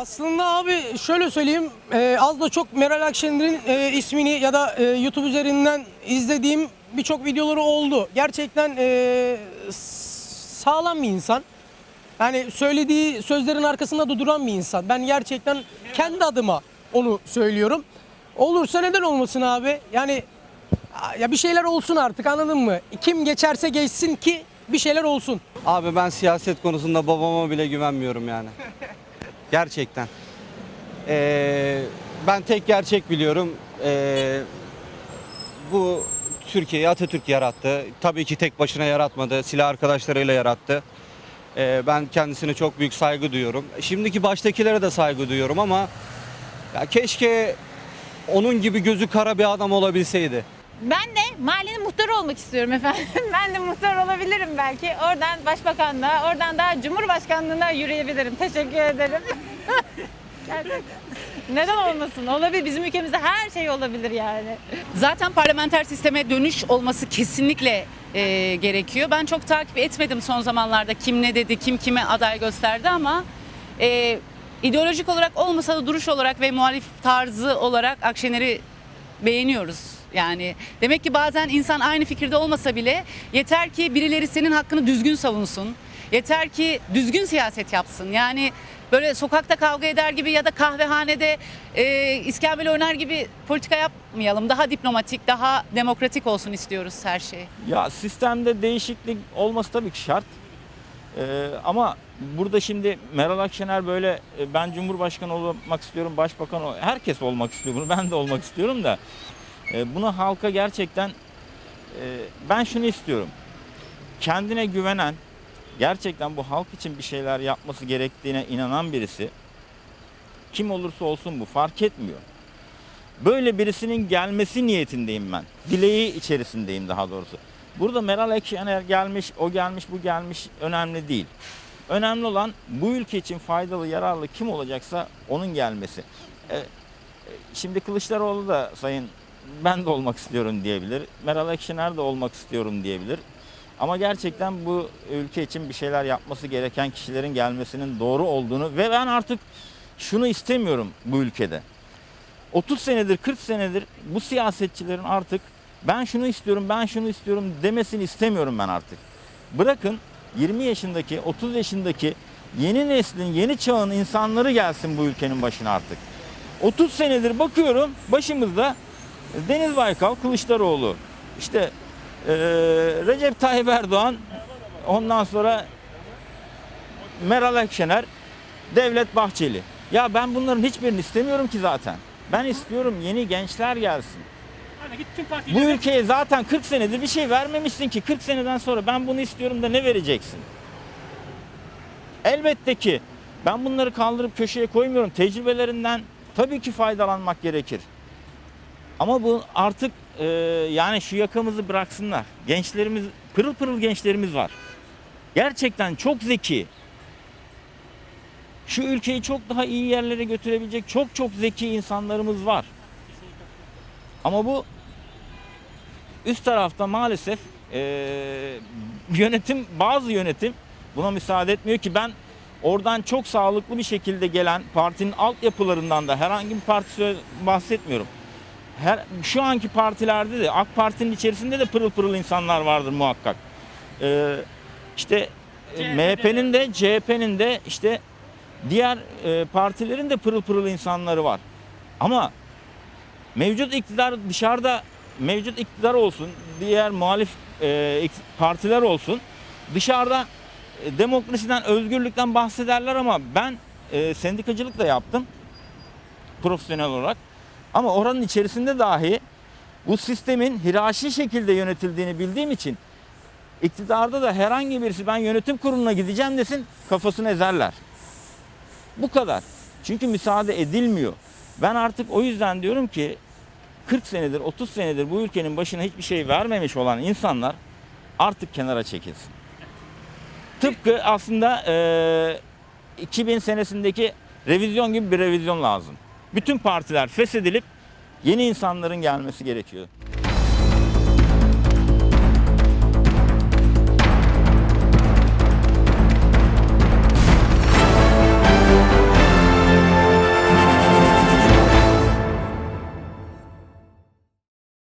Aslında abi şöyle söyleyeyim e, az da çok Meral Akşener'in e, ismini ya da e, YouTube üzerinden izlediğim birçok videoları oldu. Gerçekten e, sağlam bir insan. Yani söylediği sözlerin arkasında da duran bir insan. Ben gerçekten kendi adıma onu söylüyorum. Olursa neden olmasın abi? Yani ya bir şeyler olsun artık anladın mı? Kim geçerse geçsin ki bir şeyler olsun. Abi ben siyaset konusunda babama bile güvenmiyorum yani. Gerçekten. Ee, ben tek gerçek biliyorum. Ee, bu Türkiye'yi Atatürk yarattı. Tabii ki tek başına yaratmadı. Silah arkadaşlarıyla yarattı. Ee, ben kendisine çok büyük saygı duyuyorum. Şimdiki baştakilere de saygı duyuyorum ama ya keşke onun gibi gözü kara bir adam olabilseydi. Ben de mahallenin muhtarı olmak istiyorum efendim. ben de muhtar olabilirim belki. Oradan başbakanlığa, oradan da cumhurbaşkanlığına yürüyebilirim. Teşekkür ederim. Neden olmasın? Olabilir. Bizim ülkemizde her şey olabilir yani. Zaten parlamenter sisteme dönüş olması kesinlikle e, gerekiyor. Ben çok takip etmedim son zamanlarda kim ne dedi, kim kime aday gösterdi ama e, ideolojik olarak olmasa da duruş olarak ve muhalif tarzı olarak Akşener'i beğeniyoruz. Yani demek ki bazen insan aynı fikirde olmasa bile yeter ki birileri senin hakkını düzgün savunsun. Yeter ki düzgün siyaset yapsın. Yani böyle sokakta kavga eder gibi ya da kahvehanede e, iskembil oynar gibi politika yapmayalım. Daha diplomatik, daha demokratik olsun istiyoruz her şey. Ya sistemde değişiklik olması tabii ki şart. Ee, ama burada şimdi Meral Akşener böyle e, ben Cumhurbaşkanı olmak istiyorum, Başbakan herkes olmak istiyor bunu. Ben de olmak istiyorum da e, bunu halka gerçekten e, ben şunu istiyorum. Kendine güvenen, gerçekten bu halk için bir şeyler yapması gerektiğine inanan birisi kim olursa olsun bu fark etmiyor. Böyle birisinin gelmesi niyetindeyim ben. Dileği içerisindeyim daha doğrusu. Burada Meral Akşener gelmiş, o gelmiş, bu gelmiş önemli değil. Önemli olan bu ülke için faydalı, yararlı kim olacaksa onun gelmesi. E, e, şimdi Kılıçdaroğlu da sayın ben de olmak istiyorum diyebilir. Meral Akşener de olmak istiyorum diyebilir. Ama gerçekten bu ülke için bir şeyler yapması gereken kişilerin gelmesinin doğru olduğunu ve ben artık şunu istemiyorum bu ülkede. 30 senedir 40 senedir bu siyasetçilerin artık ben şunu istiyorum ben şunu istiyorum demesini istemiyorum ben artık. Bırakın 20 yaşındaki 30 yaşındaki yeni neslin yeni çağın insanları gelsin bu ülkenin başına artık. 30 senedir bakıyorum başımızda Deniz Baykal Kılıçdaroğlu işte eee, Recep Tayyip Erdoğan ondan sonra Meral Akşener Devlet Bahçeli. Ya ben bunların hiçbirini istemiyorum ki zaten. Ben istiyorum yeni gençler gelsin. Bu ülkeye zaten 40 senedir bir şey vermemişsin ki 40 seneden sonra ben bunu istiyorum da ne vereceksin? Elbette ki ben bunları kaldırıp köşeye koymuyorum. Tecrübelerinden tabii ki faydalanmak gerekir. Ama bu artık e, yani şu yakamızı bıraksınlar. Gençlerimiz pırıl pırıl gençlerimiz var. Gerçekten çok zeki. Şu ülkeyi çok daha iyi yerlere götürebilecek çok çok zeki insanlarımız var. Ama bu üst tarafta maalesef eee, yönetim bazı yönetim buna müsaade etmiyor ki ben oradan çok sağlıklı bir şekilde gelen partinin altyapılarından da herhangi bir parti bahsetmiyorum. Her, şu anki partilerde de AK Parti'nin içerisinde de pırıl pırıl insanlar vardır muhakkak. Eee işte e, MHP'nin de CHP'nin de işte diğer e, partilerin de pırıl pırıl insanları var. Ama mevcut iktidar dışarıda mevcut iktidar olsun, diğer muhalif e, partiler olsun dışarıda e, demokrasiden, özgürlükten bahsederler ama ben e, sendikacılık da yaptım profesyonel olarak. Ama oranın içerisinde dahi bu sistemin hiraşi şekilde yönetildiğini bildiğim için iktidarda da herhangi birisi ben yönetim kuruluna gideceğim desin kafasını ezerler. Bu kadar. Çünkü müsaade edilmiyor. Ben artık o yüzden diyorum ki 40 senedir 30 senedir bu ülkenin başına hiçbir şey vermemiş olan insanlar artık kenara çekilsin. Tıpkı aslında eee 2000 senesindeki revizyon gibi bir revizyon lazım. Bütün partiler feshedilip yeni insanların gelmesi gerekiyor.